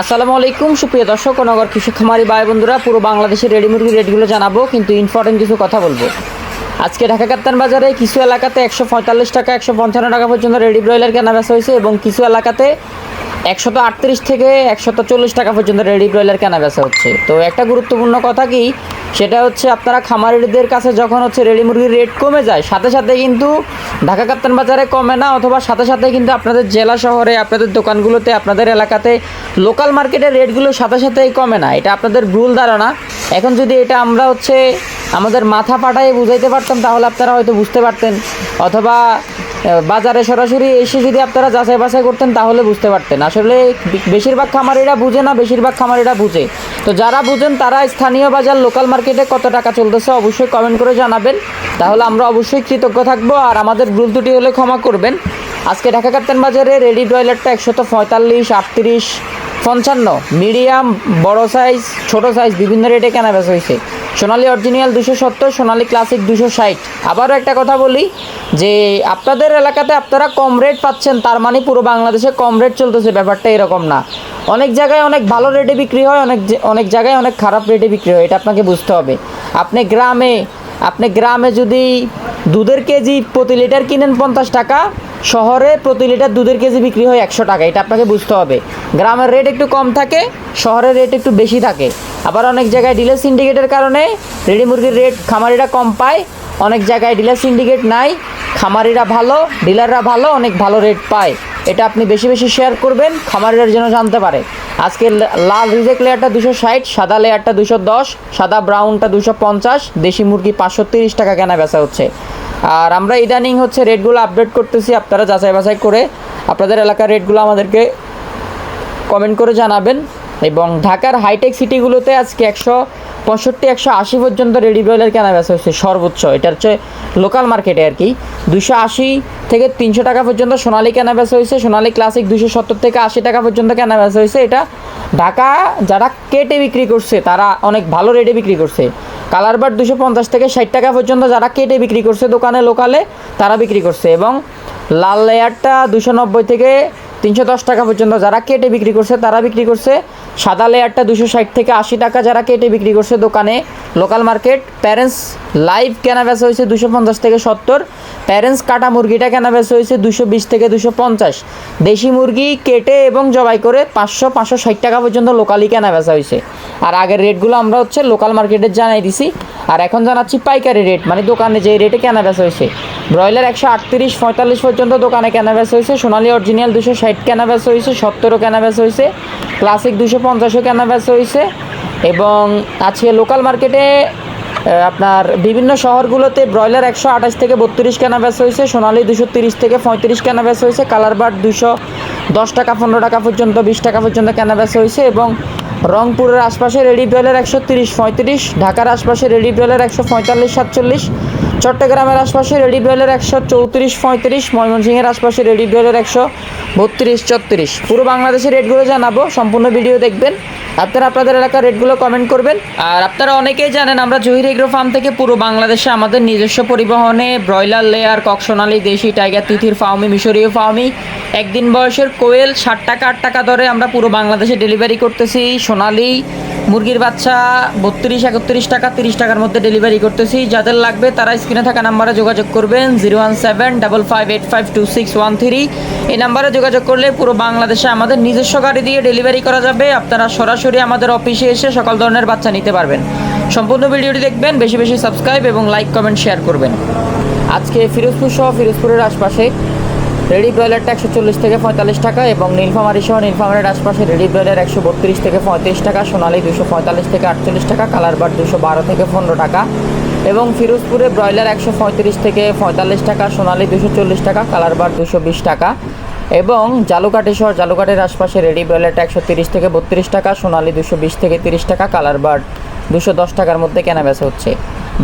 আসসালামু আলাইকুম, সুপ্রিয় দর্শক নগর কৃষক খামারি ভাই বন্ধুরা পুরো বাংলাদেশের রেডিমেড রেটগুলো জানাব, কিন্তু ইম্পর্টেন্ট কিছু কথা বলব। আজকে ঢাকা কাপ্তান বাজারে কিছু এলাকাতে একশো পঁয়তাল্লিশ টাকা, একশো পঞ্চান্ন টাকা পর্যন্ত রেডি ব্রয়লার কেনা বেচা হয়েছে এবং কিছু এলাকাতে একশত আটত্রিশ থেকে একশত চল্লিশ টাকা পর্যন্ত রেডি ব্রয়লার কেনা বেচা হচ্ছে। তো একটা গুরুত্বপূর্ণ কথা কি? সেটা হচ্ছে আপনারা খামারিদের কাছে যখন হচ্ছে রেডি মুরগির রেট কমে যায়, সাথে সাথে কিন্তু ঢাকা কাপ্তান বাজারে কমে না, অথবা সাথে সাথে কিন্তু আপনাদের জেলা শহরে, আপনাদের দোকানগুলোতে, আপনাদের এলাকাতে লোকাল মার্কেটের রেটগুলো সাথে সাথেই কমে না। এটা আপনাদের ভুল ধারণা। এখন যদি এটা আমরা হচ্ছে আমাদের মাথা পাটায় বুঝাইতে পারতাম, তাহলে আপনারা হয়তো বুঝতে পারতেন। অথবা বাজারে সরাসরি এসে যদি আপনারা যাচাই বাছাই করতেন, তাহলে বুঝতে পারতেন। আসলে বেশিরভাগ খামারিরা বুঝে না, বেশিরভাগ খামারিরা বুঝে। তো যারা বুঝেন, তারা স্থানীয় বাজার লোকাল মার্কেটে কত টাকা চলতেছে অবশ্যই কমেন্ট করে জানাবেন। তাহলে আমরা অবশ্যই কৃতজ্ঞ থাকব, আর আমাদের ভুল দুটি হলে ক্ষমা করবেন। আজকে ঢাকা কাপ্তান বাজারে রেডি ব্রয়লারটা একশত পঁয়তাল্লিশ, আটত্রিশ, পঞ্চান্ন। মিডিয়াম বড় সাইজ ছোট সাইজ বিভিন্ন রেটে কেনা বেচা হয়েছে। সোনালি অরিজিনাল দুশো সত্তর, সোনালি ক্লাসিক দুশো ষাট। আবারও একটা কথা বলি, যে আপনাদের এলাকাতে আপনারা কম রেট পাচ্ছেন, তার মানে পুরো বাংলাদেশে কম রেট চলতেছে, ব্যাপারটা এরকম না। অনেক জায়গায় অনেক ভালো রেটে বিক্রি হয়, অনেক অনেক জায়গায় অনেক খারাপ রেটে বিক্রি হয়, এটা আপনাকে বুঝতে হবে। আপনি গ্রামে আপনি গ্রামে যদি দুধের কেজি প্রতি লিটার কিনেন পঞ্চাশ টাকা শহরে প্রতি লিটার দুধের কেজি বিক্রি হয় একশো টাকা, এটা আপনাকে বুঝতে হবে। গ্রামের রেট একটু কম থাকে, শহরের রেট একটু বেশি থাকে। আবার অনেক জায়গায় ডিলার সিন্ডিকেটের কারণে রেডি মুরগির রেট খামারিরা কম পায়, অনেক জায়গায় ডিলার সিন্ডিকেট নাই, খামারিরা ভালো ডিলাররা ভালো, অনেক ভালো রেট পায়। এটা আপনি বেশি বেশি শেয়ার করবেন, খামারিরা যেন জানতে পারে। আজকে লাল রিজেক্ট লেয়ারটা দুশো ষাট, সাদা লেয়ারটা দুশো দশ, সাদা ব্রাউনটা দুশো পঞ্চাশ, দেশি মুরগি পাঁচশো তিরিশ টাকা কেনা বেচা হচ্ছে। আর আমরা ইদানিং হচ্ছে রেটগুলো আপডেট করতেছি, আপনারা যাচাই বাছাই করে আপনাদের এলাকার রেটগুলো আমাদেরকে কমেন্ট করে জানাবেন। এবং ঢাকার হাইটেক সিটিগুলোতে আজকে একশো পঁয়ষট্টি, একশো আশি পর্যন্ত রেডি ব্রয়লার কেনা বেচা হচ্ছে সর্বোচ্চ। এটা হচ্ছে লোকাল মার্কেটে আর কি। দুশো আশি থেকে তিনশো টাকা পর্যন্ত সোনালি কেনা বেচা হয়েছে, সোনালি ক্লাসিক দুশো সত্তর থেকে আশি টাকা পর্যন্ত কেনা বেচা হয়েছে। এটা ঢাকা যারা কেটে বিক্রি করছে, তারা অনেক ভালো রেটে বিক্রি করছে। কালার বার দুশো পঞ্চাশ থেকে ষাট টাকা পর্যন্ত যারা কেটে বিক্রি করছে দোকানে লোকালে তারা বিক্রি করছে। এবং লাল লেয়ারটা দুশো নব্বই থেকে তিনশো দশ টাকা পর্যন্ত যারা কেটে বিক্রি করছে, তারা বিক্রি করছে। সাদা লেয়ারটা দুশো ষাট থেকে আশি টাকা যারা কেটে বিক্রি করছে দোকানে। লোকাল মার্কেট, প্যারেন্টস লাইভ কেনা বেচা হয়েছে দুশো পঞ্চাশ থেকে সত্তর। প্যারেন্টস কাটা মুরগিটা কেনা বেচা হয়েছে দুশো বিশ থেকে দুশো পঞ্চাশ। দেশি মুরগি কেটে এবং জবাই করে পাঁচশো পাঁচশো ষাট টাকা পর্যন্ত লোকালি কেনা বেচা হয়েছে। আর আগের রেটগুলো আমরা হচ্ছে লোকাল মার্কেটে জানাই দিছি। আর এখন জানাচ্ছি পাইকারি রেট মানে দোকানে যে রেটে কেনা বেচা হয়েছে। ব্রয়লার একশো আটত্রিশ, পঁয়তাল্লিশ পর্যন্ত দোকানে কেনা বেচা হয়েছে, সোনালি অরিজিনাল দুশো ষাট কেনা বেচা হয়েছে, সত্তরও কেনা বেচা হয়েছে ক্লাসিক দুশো পঞ্চাশও কেনা বেচা হয়েছে এবং আজকে লোকাল মার্কেটে আপনার বিভিন্ন শহরগুলোতে ব্রয়লার একশো আঠাশ থেকে বত্রিশ কেনা বেচা হয়েছে, সোনালি দুশো তিরিশ থেকে পঁয়ত্রিশ কেনা বেচা হয়েছে কালার বার্ড দুশো দশ টাকা, পনেরো টাকা পর্যন্ত, বিশ টাকা পর্যন্ত কেনা বেচা হয়েছে এবং রংপুরের আশপাশে রেডি ব্রয়লার একশো তিরিশ পঁয়ত্রিশ, ঢাকার আশপাশে রেডি ব্রয়লার একশো পঁয়তাল্লিশ সাতচল্লিশ, চট্টগ্রামের আশপাশে রেডি ব্রয়লার একশো চৌত্রিশ পঁয়ত্রিশ, ময়মনসিংহের আশপাশে রেডি ব্রয়লার একশো বত্রিশ ছত্রিশ। পুরো বাংলাদেশের রেটগুলো জানাব, সম্পূর্ণ ভিডিও দেখবেন। আপনারা আপনাদের এলাকার রেটগুলো কমেন্ট করবেন। আর আপনারা অনেকেই জানেন, আমরা জহির এগ্রো ফার্ম থেকে পুরো বাংলাদেশে আমাদের নিজস্ব পরিবহনে, ব্রয়লার লেয়ার, ককসোনালি, দেশি টাইগার, তিথির ফাউমি মিশরীয় ফাউমি একদিন বয়সের কোয়েল ষাট টাকা, আট টাকা দরে আমরা পুরো বাংলাদেশে ডেলিভারি করতেছি। সোনালি মুরগির বাচ্চা বত্রিশ, একত্রিশ টাকা, তিরিশ টাকার মধ্যে ডেলিভারি করতেছি। যাদের লাগবে তারা স্ক্রিনে থাকা নাম্বারে যোগাযোগ করবেন zero one seven double five eight five two six one three এই নাম্বারে যোগাযোগ করলে পুরো বাংলাদেশে আমাদের নিজস্ব গাড়ি দিয়ে ডেলিভারি করা যাবে। আপনারা সরাসরি আমাদের অফিসে এসে সকল ধরনের বাচ্চা নিতে পারবেন। সম্পূর্ণ ভিডিওটি দেখবেন, বেশি বেশি সাবস্ক্রাইব এবং লাইক কমেন্ট শেয়ার করবেন। আজকে ফিরোজপুর সহ ফিরোজপুরের আশপাশে রেডি ব্রয়লারটা একশো চল্লিশ থেকে পঁয়তাল্লিশ টাকা এবং নীলফামারি সহ নীলফামারির আশপাশে রেডি ব্রয়লার একশো বত্রিশ থেকে পঁয়ত্রিশ টাকা, সোনালি দুশো পঁয়তাল্লিশ থেকে আটচল্লিশ টাকা কালার বার দুশো বারো থেকে পনেরো টাকা এবং ফিরোজপুরে ব্রয়লার একশো পঁয়ত্রিশ থেকে পঁয়তাল্লিশ টাকা, সোনালি দুশো চল্লিশ টাকা কালার বার দুশো বিশ টাকা এবং জালুকাটি শহর জালুকাটির আশপাশে রেডি ব্রয়লারটা একশো তিরিশ থেকে বত্রিশ টাকা, সোনালি দুশো বিশ থেকে তিরিশ টাকা কালার বার্ড দুশো দশ টাকার মধ্যে কেনা বেচা হচ্ছে।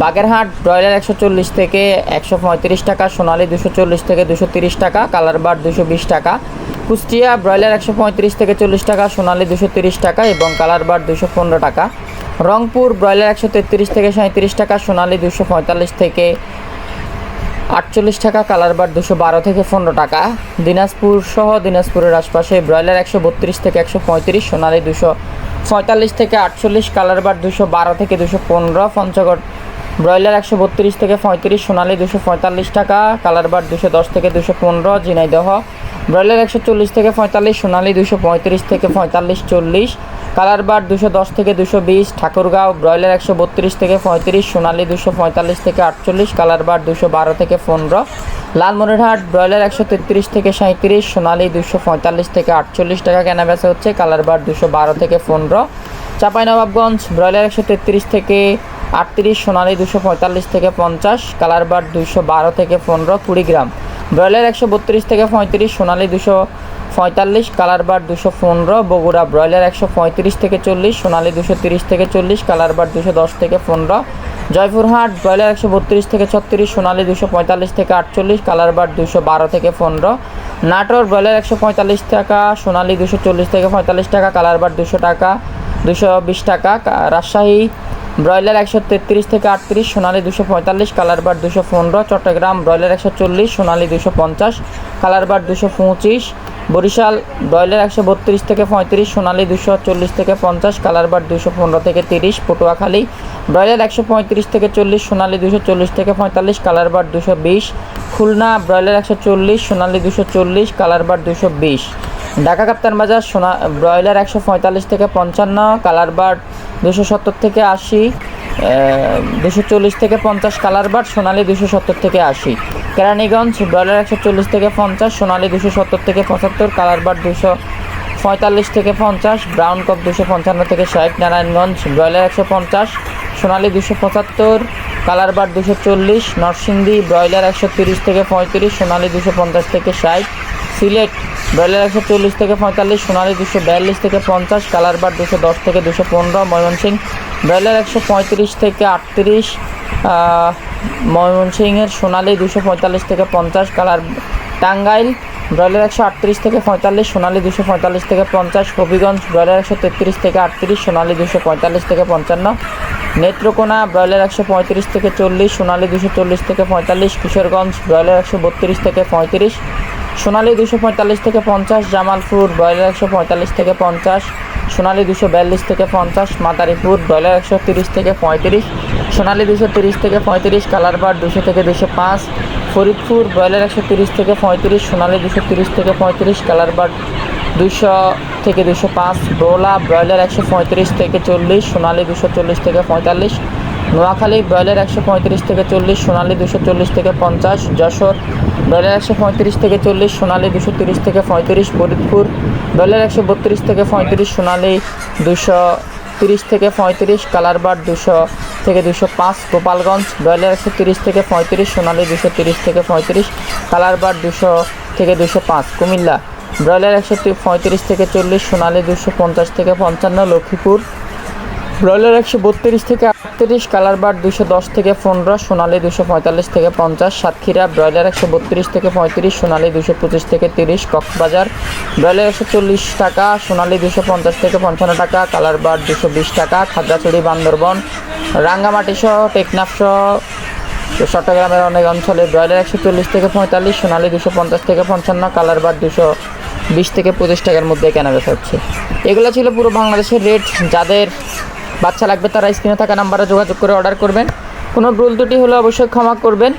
বাগেরহাট ব্রয়লার একশো চল্লিশ থেকে একশো পঁয়ত্রিশ টাকা, সোনালি দুশো চল্লিশ থেকে দুশো তিরিশ টাকা কালার বার্ড দুশো বিশ টাকা, কুষ্টিয়া, ব্রয়লার একশো পঁয়ত্রিশ থেকে চল্লিশ টাকা, সোনালি দুশো তিরিশ টাকা এবং কালার বার্ড দুশো পনেরো টাকা। রংপুর, ব্রয়লার একশো তেত্রিশ থেকে সাঁত্রিশ টাকা, সোনালি দুশো পঁয়তাল্লিশ থেকে আটচল্লিশ টাকা কালার বার দুশো বারো থেকে পনেরো টাকা। দিনাজপুর সহ দিনাজপুরের আশপাশে ব্রয়লার একশো বত্রিশ থেকে একশো পঁয়ত্রিশ, সোনালি দুশো পঁয়তাল্লিশ থেকে আটচল্লিশ কালার বার দুশো বারো থেকে দুশো পনেরো, পঞ্চগড় ব্রয়লার একশো বত্রিশ থেকে পঁয়ত্রিশ, সোনালি দুশো পঁয়তাল্লিশ টাকা, কালার বার দুশো দশ থেকে দুশো পনেরো ঝিনাইদহ ব্রয়লার একশো চল্লিশ থেকে পঁয়তাল্লিশ, সোনালি দুশো পঁয়ত্রিশ থেকে পঁয়তাল্লিশ, চল্লিশ। কালার বার দুশো দশ থেকে দুশো বিশ, ঠাকুরগাঁও, ব্রয়লার একশো বত্রিশ থেকে পঁয়ত্রিশ, সোনালি দুশো পঁয়তাল্লিশ থেকে আটচল্লিশ, কালার বার দুশো বারো থেকে পনেরো। লালমনিরহাট, ব্রয়লার একশো তেত্রিশ থেকে সাঁত্রিশ সোনালি দুশো পঁয়তাল্লিশ থেকে আটচল্লিশ টাকা কেনা বেচা হচ্ছে, কালার বার দুশো বারো থেকে পনেরো। চাঁপাইনবাবগঞ্জ, ব্রয়লার একশো তেত্রিশ থেকে আটত্রিশ, সোনালি দুশো পঁয়তাল্লিশ থেকে পঞ্চাশ, কালার বার দুশো বারো থেকে পনেরো কুড়ি গ্রাম ব্রয়লার একশো বত্রিশ থেকে পঁয়ত্রিশ, সোনালি দুশো পঁয়তাল্লিশ, কালার বার দুশো পনেরো, বগুড়া। ব্রয়লার একশো পঁয়ত্রিশ থেকে চল্লিশ, সোনালি দুশো তিরিশ থেকে চল্লিশ, কালার বার দুশো দশ থেকে পনেরো। জয়পুরহাট, ব্রয়লার একশো বত্রিশ থেকে ছত্রিশ, সোনালি দুশো পঁয়তাল্লিশ থেকে আটচল্লিশ, কালার বার দুশো বারো থেকে পনেরো। নাটোর, ব্রয়লার একশো পঁয়তাল্লিশ টাকা, সোনালি দুশো চল্লিশ থেকে পঁয়তাল্লিশ টাকা, কালার বার দুশো টাকা, দুশো বিশ টাকা। রাজশাহী ব্রয়লার একশো তেত্রিশ থেকে আটত্রিশ, সোনালি দুশো পঁয়তাল্লিশ কালার বার দুশো পনেরো, চট্টগ্রাম ব্রয়লার একশো চল্লিশ, সোনালি দুশো পঞ্চাশ কালার বার দুশো পঁচিশ, বরিশাল ব্রয়লার একশো বত্রিশ থেকে পঁয়ত্রিশ, সোনালি দুশো চল্লিশ থেকে পঞ্চাশ কালার বার দুশো পনেরো থেকে তিরিশ, পটুয়াখালী ব্রয়লার একশো পঁয়ত্রিশ থেকে চল্লিশ, সোনালি দুশো চল্লিশ থেকে পঁয়তাল্লিশ কালার বার দুশো বিশ, খুলনা ব্রয়লার একশো চল্লিশ, সোনালি দুশো চল্লিশ কালার বার দুশো বিশ। ঢাকা কাপ্তান বাজার, সোনা ব্রয়লার একশো পঁয়তাল্লিশ থেকে পঞ্চান্ন কালার বার দুশো সত্তর থেকে আশি দুশো চল্লিশ থেকে পঞ্চাশ কালার বার, সোনালি দুশো সত্তর থেকে আশি। কেরানীগঞ্জ, ব্রয়লার একশো চল্লিশ থেকে পঞ্চাশ, সোনালি দুশো সত্তর থেকে পঁচাত্তর, কালার বার দুশো পঁয়তাল্লিশ থেকে পঞ্চাশ, ব্রাউন কাপ দুশো পঞ্চান্ন থেকে ষাট, নারায়ণগঞ্জ, ব্রয়লার একশো পঞ্চাশ, সোনালি দুশো পঁচাত্তর, কালার বার দুশো চল্লিশ, নরসিংদী, ব্রয়লার একশো তিরিশ থেকে পঁয়ত্রিশ, সোনালি দুশো পঞ্চাশ থেকে ষাট, সিলেট ব্রয়লার একশো চল্লিশ থেকে পঁয়তাল্লিশ, সোনালি দুশো বিয়াল্লিশ থেকে পঞ্চাশ, কালার বার দুশো দশ থেকে দুশো পনেরো, ময়মনসিং। ব্রয়লার একশো পঁয়ত্রিশ থেকে আটত্রিশ ময়মনসিংহের সোনালি দুশো পঁয়তাল্লিশ থেকে পঞ্চাশ, কালার টাঙ্গাইল ব্রয়লার একশো আটত্রিশ থেকে পঁয়তাল্লিশ, সোনালি দুশো পঁয়তাল্লিশ থেকে পঞ্চাশ, হবিগঞ্জ ব্রয়লার একশো তেত্রিশ থেকে আটত্রিশ, সোনালি দুশো পঁয়তাল্লিশ থেকে পঞ্চান্ন, নেত্রকোনা ব্রয়লার একশো পঁয়ত্রিশ থেকে চল্লিশ, সোনালি দুশো চল্লিশ থেকে পঁয়তাল্লিশ, কিশোরগঞ্জ ব্রয়লার একশো বত্রিশ থেকে পঁয়ত্রিশ সোনালি দুশো পঁয়তাল্লিশ থেকে পঞ্চাশ, জামালপুর ব্রয়লার একশো পঁয়তাল্লিশ থেকে পঞ্চাশ, সোনালি দুশো বিয়াল্লিশ থেকে পঞ্চাশ, মাদারীপুর ব্রয়লার একশো তিরিশ থেকে পঁয়ত্রিশ, সোনালি দুশো তিরিশ থেকে পঁয়ত্রিশ কালার বার দুশো থেকে দুশো পাঁচ, ফরিদপুর ব্রয়লার একশো তিরিশ থেকে পঁয়ত্রিশ, সোনালি দুশো তিরিশ থেকে পঁয়ত্রিশ কালার বার দুশো থেকে দুশো পাঁচ বোলা ব্রয়লার একশো পঁয়ত্রিশ থেকে চল্লিশ, সোনালি দুশো চল্লিশ থেকে পঁয়তাল্লিশ নোয়াখালী ব্রয়লার একশো পঁয়ত্রিশ থেকে চল্লিশ, সোনালি দুশো চল্লিশ থেকে পঞ্চাশ, যশোর ব্রয়লার একশো পঁয়ত্রিশ থেকে চল্লিশ, সোনালি দুশো তিরিশ থেকে পঁয়ত্রিশ, ফরিদপুর ব্রয়লার একশো বত্রিশ থেকে পঁয়ত্রিশ, সোনালি দুশো তিরিশ থেকে পঁয়ত্রিশ কালার বার দুশো থেকে দুশো পাঁচ, গোপালগঞ্জ ব্রয়লার একশো তিরিশ থেকে পঁয়ত্রিশ, সোনালি দুশো তিরিশ থেকে পঁয়ত্রিশ কালার বার দুশো থেকে দুশো পাঁচ, কুমিল্লা ব্রয়লার একশো পঁয়ত্রিশ থেকে চল্লিশ, সোনালি দুশো পঞ্চাশ থেকে পঞ্চান্ন, লক্ষ্মীপুর ব্রয়লার একশো বত্রিশ থেকে আটত্রিশ কালার বার দুশো দশ থেকে পনেরো, সোনালি দুশো পঁয়তাল্লিশ থেকে পঞ্চাশ, সাতক্ষীরা ব্রয়লার একশো বত্রিশ থেকে পঁয়ত্রিশ, সোনালি দুশো পঁচিশ থেকে তিরিশ, কক্সবাজার ব্রয়লার একশো চল্লিশ টাকা, সোনালি দুশো পঞ্চাশ থেকে পঞ্চান্ন টাকা কালার বার দুশো বিশ টাকা, খাগড়াছড়ি, বান্দরবন, রাঙ্গামাটি সহ, টেকনাফ সহ, চট্টগ্রামের অনেক অঞ্চলে ব্রয়লার একশো চল্লিশ থেকে পঁয়তাল্লিশ, সোনালি দুশো পঞ্চাশ থেকে পঞ্চান্ন কালার বার দুশো বিশ থেকে পঁচিশ টাকার মধ্যে কেনা বেচা হচ্ছে। এগুলো ছিল পুরো বাংলাদেশের রেট, যাদের বাচ্চা লাগবে তারা স্ক্রিনে থাকা নাম্বারে যোগাযোগ করে অর্ডার করবেন। কোনো ভুল ত্রুটি হলে অবশ্যই ক্ষমা করবেন।